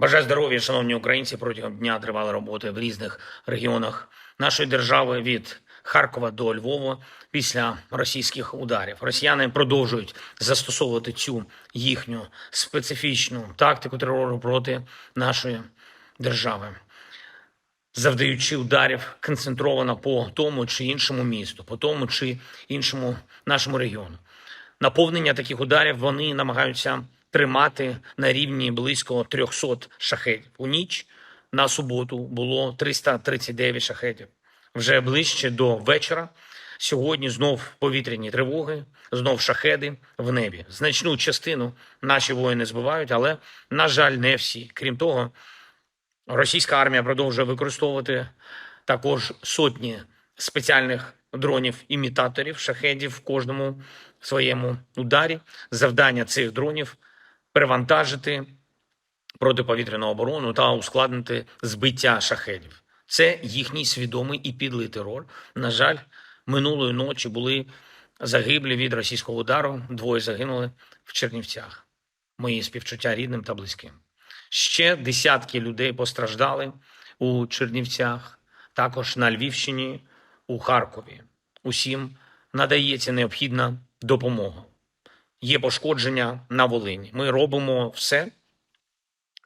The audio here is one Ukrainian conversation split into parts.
Бажаю здоров'я, шановні українці. Протягом дня тривали роботи в різних регіонах нашої держави від Харкова до Львова після російських ударів. Росіяни продовжують застосовувати цю їхню специфічну тактику терору проти нашої держави, завдаючи ударів концентровано по тому чи іншому місту, по тому чи іншому нашому регіону. Наповнення таких ударів вони намагаються тримати на рівні близько 300 шахетів. У ніч на суботу було 339 шахетів. Вже ближче до вечора. Сьогодні знов повітряні тривоги, знов шахеди в небі. Значну частину наші воїни збивають, але, на жаль, не всі. Крім того, російська армія продовжує використовувати також сотні спеціальних дронів-імітаторів, шахедів в кожному своєму ударі. Завдання цих дронів перевантажити протиповітряну оборону та ускладнити збиття шахедів. Це їхній свідомий і підлий терор. На жаль, минулої ночі були загиблі від російського удару. Двоє загинули в Чернівцях. Мої співчуття рідним та близьким. Ще десятки людей постраждали у Чернівцях, також на Львівщині, у Харкові. Усім надається необхідна допомога. Є пошкодження на Волині. Ми робимо все,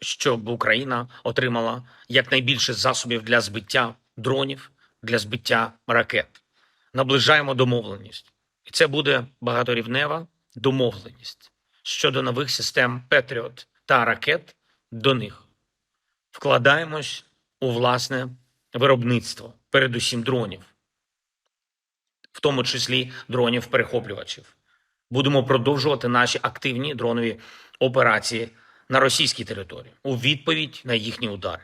щоб Україна отримала якнайбільше засобів для збиття дронів, для збиття ракет. Наближаємо домовленість. І це буде багаторівнева домовленість щодо нових систем Петріот та ракет до них. Вкладаємось у власне виробництво, передусім дронів, в тому числі дронів-перехоплювачів. Будемо продовжувати наші активні дронові операції на російській території у відповідь на їхні удари.